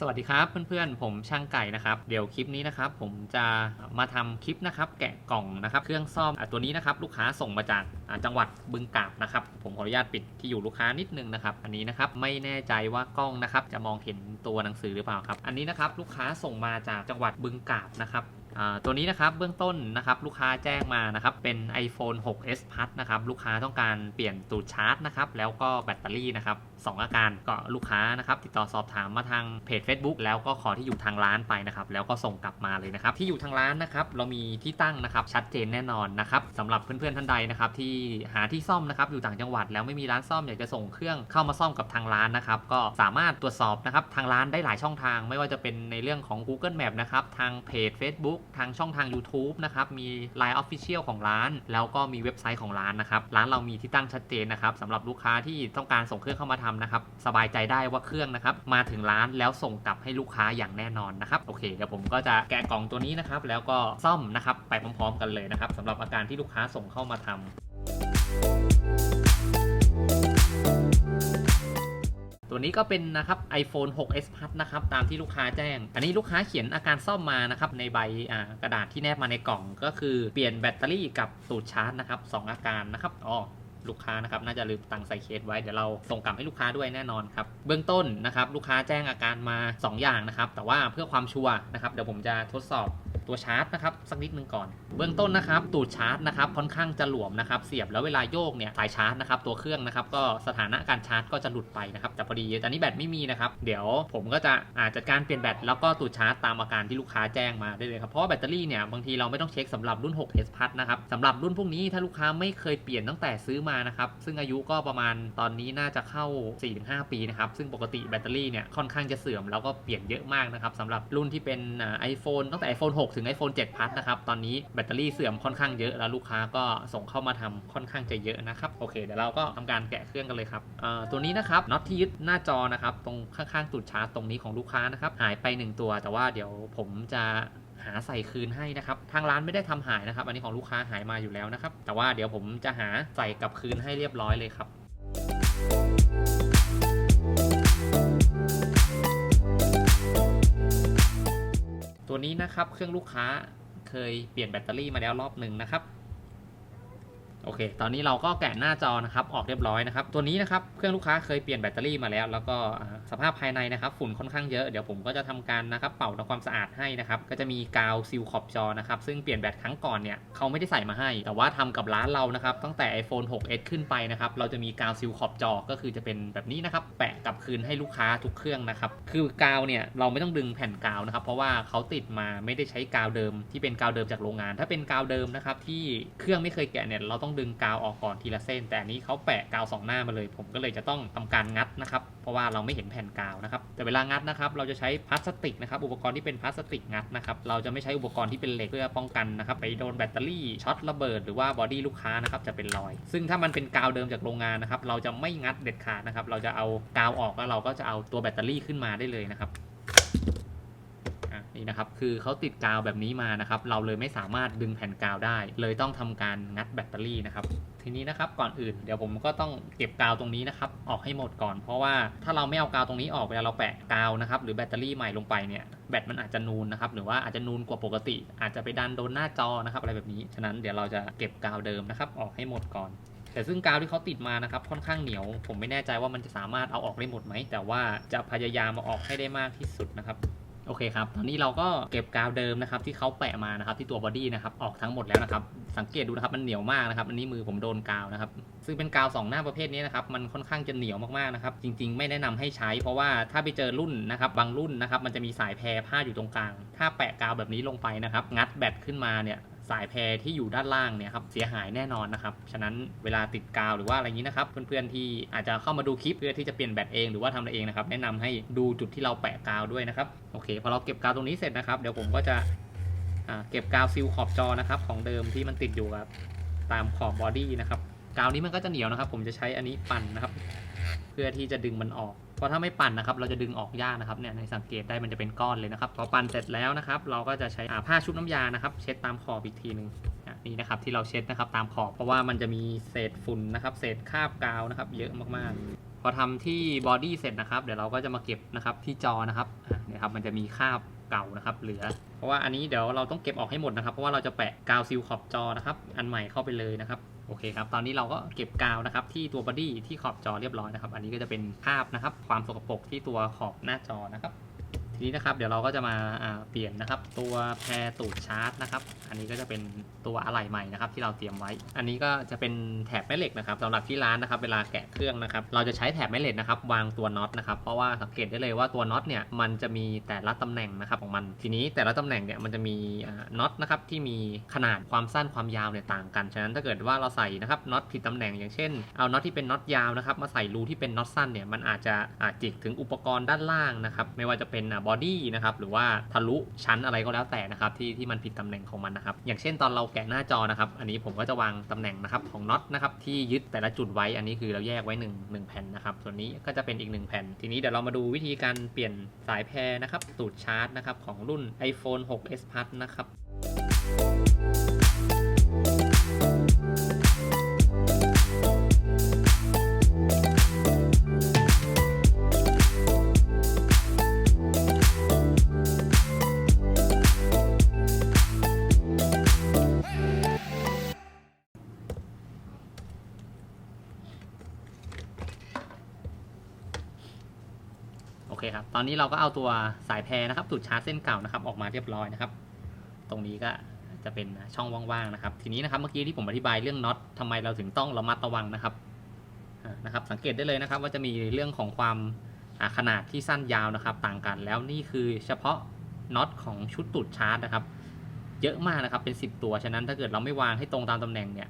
สวัสดีครับเพื่อนๆ ผมช่างไก่นะครับ เดี๋ยวคลิปนี้นะครับผมจะมาทำคลิปนะครับ แกะกล่องนะครับ เครื่องซ่อมอะตัวนี้นะครับลูกค้าส่งมาจากจังหวัดบึงกาฬนะครับ ผมขออนุญาตปิดที่อยู่ลูกค้านิดนึงนะครับ อันนี้นะครับไม่แน่ใจว่ากล้องนะครับจะมองเห็นตัวหนังสือหรือเปล่าครับ อันนี้นะครับลูกค้าส่งมาจากจังหวัดบึงกาฬนะครับอ่าตัวนี้นะครับเบื้องต้นนะครับลูกค้าแจ้งมานะครับเป็น iPhone 6s Plus นะครับลูกค้าต้องการเปลี่ยนตูดชาร์จนะครับแล้วก็แบตเตอรี่นะครับ สองอาการก็ลูกค้านะครับติดต่อสอบถามมาทางเพจ Facebook แล้วก็ขอที่อยู่ทางร้านไปนะครับแล้วก็ส่งกลับมาเลยนะครับที่อยู่ทางร้านนะครับเรามีที่ตั้งนะครับชัดเจนแน่นอนนะครับสำหรับเพื่อนๆท่านใดนะครับที่หาที่ซ่อมนะครับอยู่ต่างจังหวัด แล้วไม่มีร้านซ่อมอยากจะส่งเครื่องเข้ามาซ่อมกับทางร้านนะครับก็สามารถตรวจสอบนะครับทางร้านได้หลายช่องทาง ไม่ว่าจะเป็นในเรื่องของ Google Map นะครับทางเพจ Facebook ทางช่องทาง YouTube นะครับมี Line Official ของร้าน แล้วก็มีเว็บไซต์ของร้านนะครับร้านเรามีที่ตั้งชัดเจนนะครับสำหรับลูกค้าที่ต้องการส่งเครื่องเข้ามาทำนะครับสบายใจได้ว่าเครื่องนะครับมาถึงร้านแล้วส่งกลับให้ลูกค้าอย่างแน่นอนนะครับโอเคเดี๋ยวผมก็จะแกะกล่องตัวนี้นะครับแล้วก็ซ่อมนะครับไปพร้อมๆ กันเลยนะครับสำหรับอาการที่ลูกค้าส่งเข้ามาทำตัวนี้ก็เป็นนะครับ iPhone 6s Plus นะครับตามที่ลูกค้าแจ้ง อันนี้ลูกค้าเขียนอาการซ่อมมานะครับในใบกระดาษที่แนบมาในกล่องก็คือเปลี่ยนแบตเตอรี่กับตูดชาร์จนะครับสองอาการนะครับอ๋อ ลูกค้านะครับน่าจะลืมตังใส่เคสไว้เดี๋ยวเราส่งกลับให้ลูกค้าด้วยแน่นอนครับเบื้องต้นนะครับลูกค้าแจ้งอาการมา 2 อย่างนะครับแต่ว่าเพื่อความชัวร์นะครับเดี๋ยวผมจะทดสอบ ตัวชาร์จนะครับสักนิดนึงก่อน เบื้องต้นนะครับตูดชาร์จนะครับค่อนข้างจะหลวมนะครับเสียบแล้วเวลาโยกเนี่ยสายชาร์จนะครับตัวเครื่องนะครับก็สถานะการชาร์จก็จะหลุดไปนะครับแต่พอดีตอนนี้แบตไม่มีนะครับเดี๋ยวผมก็จะอาจจัดการเปลี่ยนแบตแล้วก็ตูดชาร์จตามอาการที่ลูกค้าแจ้งมาได้เลยครับเพราะว่าแบตเตอรี่เนี่ยบางทีเราไม่ต้องเช็คสำหรับรุ่น 6s Plus นะครับสำหรับรุ่นพวกนี้ถ้าลูกค้าไม่เคยเปลี่ยนตั้งแต่ซื้อมานะครับซึ่งอายุก็ประมาณตอนนี้น่าจะเข้า 4-5 ปีนะครับซึ่งปกติแบตเตอรี่เนี่ยค่อนข้างจะเสื่อมแล้วก็เปลี่ยนเยอะมากนะครับสำหรับรุ่นที่เป็นไอโฟนตั้งแต่ iPhone 6ถึง iPhone 7 Plus นะครับ ตอนนี้แบตเตอรี่เสื่อมค่อนข้างเยอะ แล้วลูกค้าก็ส่งเข้ามาทำค่อนข้างจะเยอะนะครับ โอเคเดี๋ยวเราก็ทำการแกะเครื่องกันเลยครับอ่อตัวนี้นะครับน็อตที่ยึดหน้าจอนะครับตรงข้างๆตูดชาร์จตรงนี้ของลูกค้านะครับหายไป 1 ตัว แต่ว่าเดี๋ยวผมจะหาใส่คืนให้นะครับ ทางร้านไม่ได้ทำหายนะครับ อันนี้ของลูกค้าหายมาอยู่แล้วนะครับ แต่ว่าเดี๋ยวผมจะหาใส่กลับคืนให้เรียบร้อยเลยครับ ตัวนี้นะครับเครื่องลูกค้าเคยเปลี่ยนแบตเตอรี่มาแล้วรอบหนึ่งนะครับโอเค ตอนนี้เราก็แกะหน้าจอนะครับออกเรียบร้อยนะครับ ตัวนี้นะครับเครื่องลูกค้าเคยเปลี่ยนแบตเตอรี่มาแล้ว แล้วก็สภาพภายในนะครับ ฝุ่นค่อนข้างเยอะ เดี๋ยวผมก็จะทำการนะครับเป่าทำความสะอาดให้นะครับ ก็จะมีกาวซิลขอบจอนะครับ ซึ่งเปลี่ยนแบตครั้งก่อนเนี่ยเขาไม่ได้ใส่มาให้ แต่ว่าทำกับร้านเรานะครับตั้งแต่ iPhone 6s ขึ้นไปนะครับ เราจะมีกาวซิลขอบจอก็คือจะเป็นแบบนี้นะครับ แปะ กลับคืนให้ลูกค้าทุกเครื่องนะครับ คือกาวเนี่ยเราไม่ต้องดึงแผ่นกาวนะครับ เพราะว่าเขาติดมาไม่ได้ใช้กาวเดิม ที่เป็นกาวเดิมจากโรงงาน ถ้าเป็นกาวเดิมนะครับที่เครื่องไม่เคยแกะเนี่ยเราต้องดึงกาวออกก่อนทีละเส้น แต่อันนี้เขาแปะกาวสองหน้ามาเลย ผมก็เลยจะต้องทำการงัดนะครับ เพราะว่าเราไม่เห็นแผ่นกาวนะครับ แต่เวลางัดนะครับ เราจะใช้พลาสติกนะครับ อุปกรณ์ที่เป็นพลาสติกงัดนะครับ เราจะไม่ใช้อุปกรณ์ที่เป็นเหล็กเพื่อป้องกันนะครับ ไปโดนแบตเตอรี่ช็อตระเบิดหรือว่าบอดี้ลูกค้านะครับจะเป็นรอย ซึ่งถ้ามันเป็นกาวเดิมจากโรงงานนะครับ เราจะไม่งัดเด็ดขาดนะครับ เราจะเอากาวออกแล้วเราก็จะเอาตัวแบตเตอรี่ขึ้นมาได้เลยนะครับอะนี่นะครับคือเขาติดกาวแบบนี้มานะครับ เราเลยไม่สามารถดึงแผ่นกาวได้ เลยต้องทำการงัดแบตเตอรี่นะครับ ทีนี้นะครับก่อนอื่นเดี๋ยวผมก็ต้องเก็บกาวตรงนี้นะครับ ออกให้หมดก่อน เพราะว่าถ้าเราไม่เอากาวตรงนี้ออกเวลาเราแปะกาวนะครับ หรือแบตเตอรี่ใหม่ลงไปเนี่ยแบตมันอาจจะนูนนะครับ หรือว่าอาจจะนูนกว่าปกติ อาจจะไปดันโดนหน้าจอนะครับ อะไรแบบนี้ฉะนั้นเดี๋ยวเราจะเก็บกาวเดิมนะครับ ออกให้หมดก่อน แต่ซึ่งกาวที่เขาติดมานะครับค่อนข้างเหนียว ผมไม่แน่ใจว่ามันจะสามารถเอาออกได้หมดไหม แต่ว่าจะพยายามเอาออกให้ได้มากที่สุดนะครับโอเคครับ ตอนนี้เราก็เก็บกาวเดิมนะครับที่เขาแปะมานะครับที่ตัวบอดี้นะครับออกทั้งหมดแล้วนะครับ สังเกตดูนะครับมันเหนียวมากนะครับ อันนี้มือผมโดนกาวนะครับ ซึ่งเป็นกาวสองหน้าประเภทนี้นะครับมันค่อนข้างจะเหนียวมากๆนะครับ จริงๆ ไม่แนะนำให้ใช้ เพราะว่าถ้าไปเจอรุ่นนะครับบางรุ่นนะครับมันจะมีสายแพรพาอยู่ตรงกลาง ถ้าแปะกาวแบบนี้ลงไปนะครับ งัดแบตขึ้นมาเนี่ย สายแพรที่อยู่ด้านล่างเนี่ยครับเสียหายแน่นอนนะครับฉะนั้นเวลาติดกาวหรือว่าอะไรนี้นะครับเพื่อนๆที่อาจจะเข้ามาดูคลิปเพื่อที่จะเปลี่ยนแบตเองหรือว่าทำอะไรเองนะครับแนะนำให้ดูจุดที่เราแปะกาวด้วยนะครับโอเคพอเราเก็บกาวตรงนี้เสร็จนะครับเดี๋ยวผมก็จะอ่าเก็บกาวซิลขอบจอนะครับของเดิมที่มันติดอยู่กับตามขอบบอดี้นะครับกาวนี้มันก็จะเหนียวนะครับ ผมจะใช้อันนี้ปั่นนะครับ เพื่อที่จะดึงมันออก เพราะถ้าไม่ปั่นนะครับ เราจะดึงออกยากนะครับเนี่ยในสังเกตได้มันจะเป็นก้อนเลยนะครับพอปั่นเสร็จแล้วนะครับ เราก็จะใช้ผ้าชุบน้ำยานะครับ เช็ดตามขอบอีกทีหนึ่งนี่นะครับที่เราเช็ดนะครับตามขอบเพราะว่ามันจะมีเศษฝุ่นนะครับ เศษคราบกาวนะครับ เยอะมากๆ พอทำที่บอดี้เสร็จนะครับ เดี๋ยวเราก็จะมาเก็บนะครับที่จอนะครับเนี่ยครับมันจะมีคราบเก่านะครับเหลือ เพราะว่าอันนี้เดี๋ยวเราต้องเก็บออกให้หมดนะครับ เพราะว่าเราจะแปะกาวซิลขอบจอนะครับ อันใหม่เข้าไปเลยนะครับ โอเคครับ ตอนนี้เราก็เก็บกาวนะครับที่ตัวบอดี้ที่ขอบจอเรียบร้อยนะครับ อันนี้ก็จะเป็นภาพนะครับ ความสกปรกที่ตัวขอบหน้าจอนะครับ ทีนี้นะครับเดี๋ยวเราก็จะมาเปลี่ยนนะครับ ตัวแพรตูดชาร์จนะครับ อันนี้ก็จะเป็นตัวอะไหล่ใหม่นะครับ ที่เราเตรียมไว้ อันนี้ก็จะเป็นแถบแม่เหล็กนะครับสำหรับที่ร้านนะครับ เวลาแกะเครื่องนะครับ เราจะใช้แถบแม่เหล็กนะครับ วางตัวน็อตนะครับ เพราะว่าสังเกตได้เลยว่าตัวน็อตเนี่ยมันจะมีแต่ละตำแหน่งนะครับของมัน ทีนี้แต่ละตำแหน่งเนี่ยมันจะมีน็อตนะครับที่มีขนาดความสั้นความยาวเนี่ยต่างกัน ฉะนั้นถ้าเกิดว่าเราใส่นะครับน็อตผิดตำแหน่ง อย่างเช่น เอาน็อตที่เป็นน็อตยาวนะครับมาใส่รูที่เป็นน็อตสั้นเนี่ยมันอาจจะอาจจิกถึงอุปกรณ์ด้านล่างนะครับไม่ว่าจะเป็นบอดี้นะครับหรือว่าทะลุชั้นอะไรก็แล้วแต่นะครับที่ที่มันผิดตำแหน่งของมันนะครับอย่างเช่นตอนเราแกะหน้าจอนะครับอันนี้ผมก็จะวางตำแหน่งนะครับของน็อตนะครับที่ยึดแต่ละจุดไว้อันนี้คือเราแยกไว้1 1แผ่นนะครับส่วนนี้ก็จะเป็นอีก 1 แผ่น ทีนี้เดี๋ยวเรามาดูวิธีการเปลี่ยนสายแพรนะครับตูดชาร์จนะครับของรุ่น iPhone 6s Plus นะครับ เคครับ ตอนนี้เราก็เอาตัวสายแพรนะครับตูดชาร์จเส้นเก่านะครับ ออกมาเรียบร้อยนะครับ ตรงนี้ก็จะเป็นช่องว่างๆนะครับ ทีนี้นะครับเมื่อกี้ที่ผมอธิบายเรื่องน็อตทำไมเราถึงต้องระมัดระวังนะครับนะครับ สังเกตได้เลยนะครับ ว่าจะมีเรื่องของความขนาดที่สั้นยาวนะครับ ต่างกันแล้วนี่คือเฉพาะน็อตของชุดตูดชาร์จนะครับ เยอะมากนะครับเป็น 10 ตัวฉะนั้นถ้าเกิดเราไม่วางให้ตรงตามตำแหน่งเนี่ย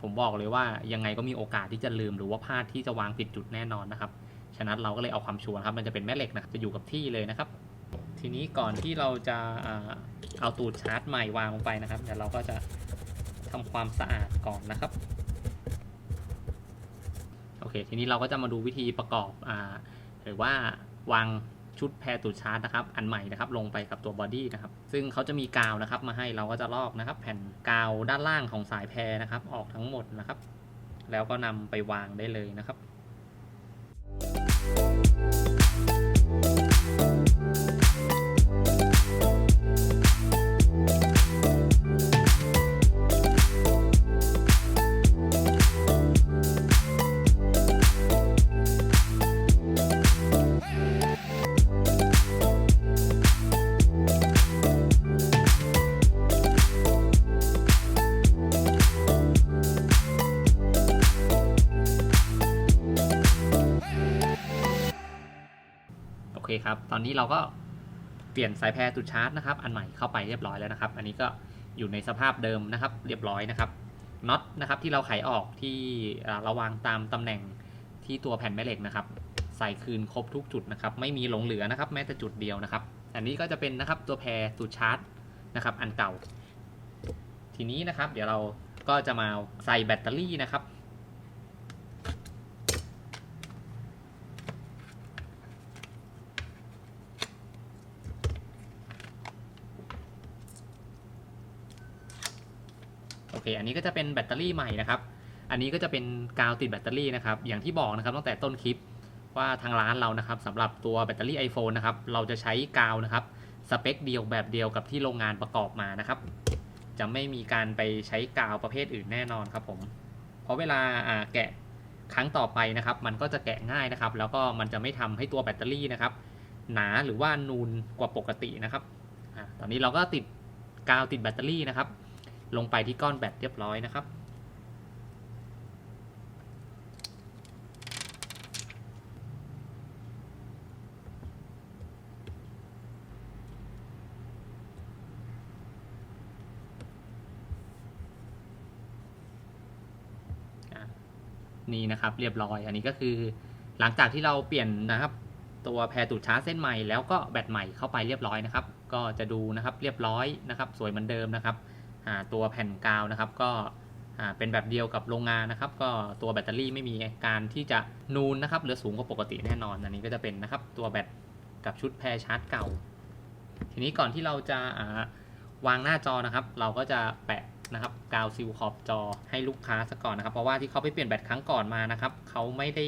ผมบอกเลยว่ายังไงก็มีโอกาสที่จะลืมหรือว่าพลาดที่จะวางผิดจุดแน่นอนนะครับ ฉะนั้นเราก็เลยเอาความชัวร์ครับ มันจะเป็นแม่เหล็กนะครับจะอยู่กับที่เลยนะครับ ทีนี้ก่อนที่เราจะเอาตูดชาร์จใหม่วางลงไปนะครับ เดี๋ยวเราก็จะทำความสะอาดก่อนนะครับ โอเค ทีนี้เราก็จะมาดูวิธีประกอบอหรือว่าวางชุดแพรตูดชาร์จนะครับ อันใหม่นะครับลงไปกับตัวบอดี้นะครับ ซึ่งเขาจะมีกาวนะครับ มาให้เราก็จะลอกนะครับ แผ่นกาวด้านล่างของสายแพรนะครับ ออกทั้งหมดนะครับ แล้วก็นำไปวางได้เลยนะครับ อันนี้เราก็เปลี่ยนสายแพรตูดชาร์จนะครับ อันใหม่เข้าไปเรียบร้อยแล้วนะครับ อันนี้ก็อยู่ในสภาพเดิมนะครับ เรียบร้อยนะครับน็อตนะครับที่เราไขออกที่เราวางตามตำแหน่งที่ตัวแผ่นแม่เหล็กนะครับ ใส่คืนครบทุกจุดนะครับ ไม่มีหลงเหลือนะครับ แม้แต่จุดเดียวนะครับ อันนี้ก็จะเป็นนะครับตัวแพรตูดชาร์จนะครับ อันเก่า ทีนี้นะครับ เดี๋ยวเราก็จะมาใส่แบตเตอรี่นะครับ อเคอันนี้ก็จะเป็นแบตเตอรี่ใหม่นะครับ อันนี้ก็จะเป็นกาวติดแบตเตอรี่นะครับ อย่างที่บอกนะครับตั้งแต่ต้นคลิปว่าทางร้านเรานะครับสำหรับตัวแบตเตอรี่ iPhone นะครับ เราจะใช้กาวนะครับสเปคเดียวแบบเดียวกับที่โรงงานประกอบมานะครับ จะไม่มีการไปใช้กาวประเภทอื่นแน่นอนครับผม เพราะเวลาแกะครั้งต่อไปนะครับ มันก็จะแกะง่ายนะครับ แล้วก็มันจะไม่ทำให้ตัวแบตเตอรี่นะครับ หนาหรือว่านูนกว่าปกตินะครับอตอนนี้เราก็ติดกาวติดแบตเตอรี่นะครับ ลงไปที่ก้อนแบตเรียบร้อยนะครับ นี่นะครับเรียบร้อย อันนี้ก็คือหลังจากที่เราเปลี่ยนนะครับตัวแพรตูดชาร์จเส้นใหม่แล้วก็แบตใหม่เข้าไปเรียบร้อยนะครับ ก็จะดูนะครับเรียบร้อยนะครับ สวยเหมือนเดิมนะครับ ตัวแผ่นกาวนะครับก็เป็นแบบเดียวกับโรงงานนะครับ ก็ตัวแบตเตอรี่ไม่มีการที่จะนูนนะครับหรือสูงกว่าปกติแน่นอน อันนี้ก็จะเป็นนะครับตัวแบตกับชุดแพรชาร์จเก่า ทีนี้ก่อนที่เราจะาวางหน้าจอนะครับ เราก็จะแปะนะครับกาวซิลขอบจอให้ลูกค้าซะก่อนนะครับ เพราะว่าที่เขาไปเปลี่ยนแบตครั้งก่อนมานะครับเขาไม่ได้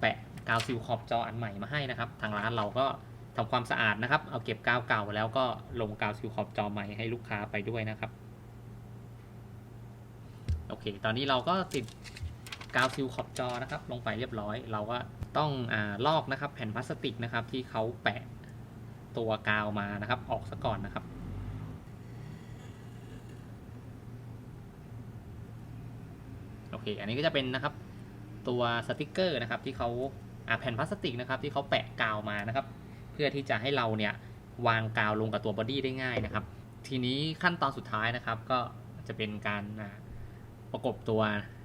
แปะกาวซิลขอบจออันใหม่มาให้นะครับ ทางร้านเราก็ทำความสะอาดนะครับ เอาเก็บกาวเก่าแล้วก็ลงกาวซิลขอบจอใหม่ให้ลูกค้าไปด้วยนะครับ เค ตอนนี้เราก็ติดกาวซิลขอบจอนะครับ ลงไปเรียบร้อย เราก็ต้องอลอกนะครับ แผ่นพลาสติกนะครับ ที่เขาแปะตัวกาวมานะครับ ออกซะก่อนนะครับโอเค อันนี้ก็จะเป็นนะครับ ตัวสติกเกอร์นะครับ ที่เขาอ่าแผ่นพลาสติกนะครับ ที่เขาแปะกาวมานะครับ เพื่อที่จะให้เราเนี่ยวางกาวลงกับตัวบอดี้ได้ง่ายนะครับ ทีนี้ขั้นตอนสุดท้ายนะครับ ก็จะเป็นการอ่า ประกบตัว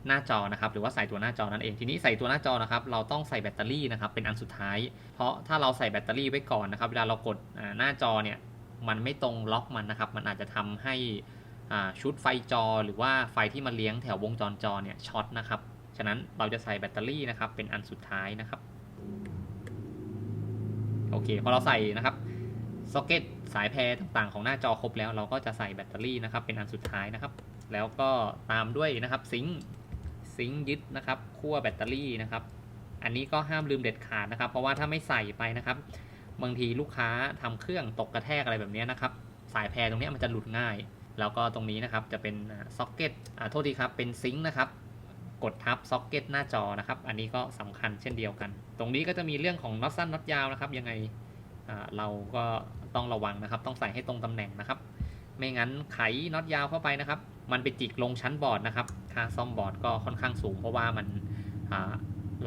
หน้าจอนะครับหรือว่าใส่ตัวหน้าจอนั่นเองทีนี้ใส่ตัวหน้าจอนะครับเราต้องใส่แบตเตอรี่นะครับเป็นอันสุดท้าย เพราะถ้าเราใส่แบตเตอรี่ไว้ก่อนนะครับเวลาเรากดหน้าจอเนี่ยมันไม่ตรงล็อกมันนะครับ มันอาจจะทำให้ชุดไฟจอ หรือว่าไฟที่มาเลี้ยงแถววงจรจอเนี่ยช็อตนะครับฉะนั้นเราจะใส่แบตเตอรี่นะครับเป็นอันสุดท้ายนะครับโอเคพอเราใส่นะครับซ็อกเก็ตสายแพรต่างๆของหน้าจอครบแล้วเราก็จะใส่แบตเตอรี่นะครับเป็นอันสุดท้ายนะครับ แล้วก็ตามด้วยนะครับซิงค์ซิงค์ยึดนะครับขั้วแบตเตอรี่นะครับ อันนี้ก็ห้ามลืมเด็ดขาดนะครับ เพราะว่าถ้าไม่ใส่ไปนะครับ บางทีลูกค้าทำเครื่องตกกระแทกอะไรแบบนี้นะครับ สายแพรตรงนี้มันจะหลุดง่าย แล้วก็ตรงนี้นะครับจะเป็นซ็อกเก็ตอ่าโทษทีครับเป็นซิงค์นะครับกดทับซ็อกเก็ตหน้าจอนะครับ อันนี้ก็สำคัญเช่นเดียวกัน ตรงนี้ก็จะมีเรื่องของน็อตสั้นน็อตยาวนะครับ ยังไงอ่าเราก็ต้องระวังนะครับ ต้องใส่ให้ตรงตำแหน่งนะครับ ไม่งั้นไขน็อตยาวเข้าไปนะครับ มันไปจิกลงชั้นบอร์ดนะครับ ค่าซ่อมบอร์ดก็ค่อนข้างสูง เพราะว่ามัน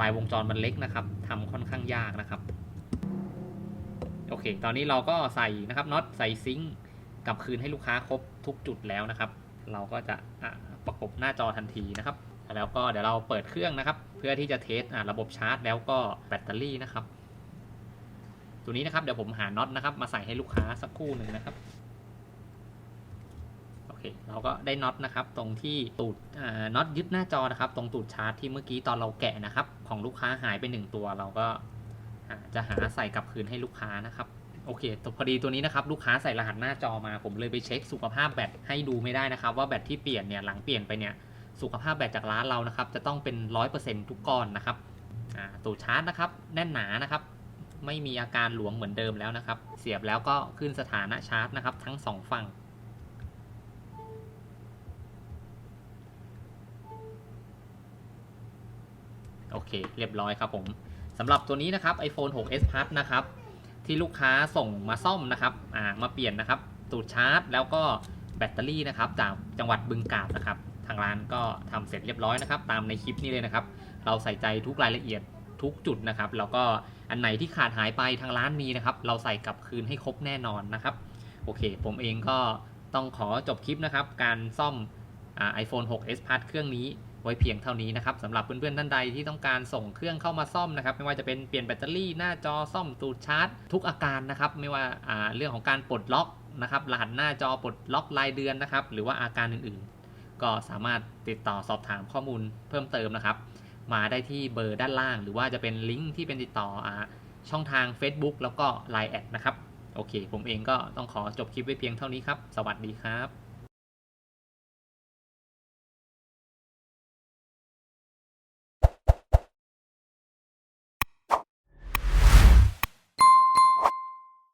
ลายวงจรมันเล็กนะครับทำค่อนข้างยากนะครับ โอเค ตอนนี้เราก็ใส่นะครับน็อตใส่ซิงค์กลับคืนให้ลูกค้าครบทุกจุดแล้วนะครับ เราก็จะะประกบหน้าจอทันทีนะครับ แล้วก็เดี๋ยวเราเปิดเครื่องนะครับ เพื่อที่จะเทสะระบบชาร์จ แล้วก็แบตเตอรี่นะครับ ตัวนี้นะครับเดี๋ยวผมหาน็อตนะครับ มาใส่ให้ลูกค้าสักครู่หนึ่งนะครับ เคเราก็ได้น็อตนะครับตรงที่ตูดน็อตยึดหน้าจอนะครับ ตรงตูดชาร์จที่เมื่อกี้ตอนเราแกะนะครับ ของลูกค้าหายไปหนึ่งตัวเราก็าจะหาใส่กลับคืนให้ลูกค้านะครับโอเคตพอดีตัวนี้นะครับลูกค้าใส่รหัสหน้าจอมา ผมเลยไปเช็คสุขภาพแบตให้ดูไม่ได้นะครับ ว่าแบตที่เปลี่ยนเนี่ยหลังเปลี่ยนไปเนี่ยสุขภาพแบตจากร้านเรานะครับ จะต้องเป็น 100%ทุกก้อนนะครับตูดชาร์จนะครับแน่นหนานะครับ ไม่มีอาการหลวมเหมือนเดิมแล้วนะครับ เสียบแล้วก็ขึ้นสถานะชาร์จนะครับ ทั้งสองฝั่ง โอเค เรียบร้อยครับผมสำหรับตัวนี้นะครับ iPhone 6s Plus นะครับ ที่ลูกค้าส่งมาซ่อมนะครับอ่ามาเปลี่ยนนะครับตูดชาร์จ แล้วก็แบตเตอรี่นะครับ จากจังหวัดบึงกาฬนะครับ ทางร้านก็ทำเสร็จเรียบร้อยนะครับ ตามในคลิปนี้เลยนะครับ เราใส่ใจทุกรายละเอียดทุกจุดนะครับ แล้วก็อันไหนที่ขาดหายไปทางร้านมีนะครับ เราใส่กลับคืนให้ครบแน่นอนนะครับ โอเค ผมเองก็ต้องขอจบคลิปนะครับ การซ่อมอ iPhone 6s Plus เครื่องนี้ ไว้เพียงเท่านี้นะครับสำหรับเพื่อนๆท่านใดที่ต้องการส่งเครื่องเข้ามาซ่อมนะครับไม่ว่าจะเป็นเปลี่ยนแบตเตอรี่หน้าจอซ่อมตูดชาร์จ ทุกอาการนะครับไม่ว่าาเรื่องของการปลดล็อกนะครับรหัสหน้าจอปลดล็อกรายเดือนนะครับหรือว่าอาการอื่นๆ ก็สามารถติดต่อสอบถามข้อมูลเพิ่มเติมนะครับ มาได้ที่เบอร์ด้านล่าง หรือว่าจะเป็นลิงก์ที่เป็นติดต่ออช่องทาง Facebook แล้วก็ Line แอดนะครับโอเค ผมเองก็ต้องขอจบคลิปไว้เพียงเท่านี้ครับ สวัสดีครับ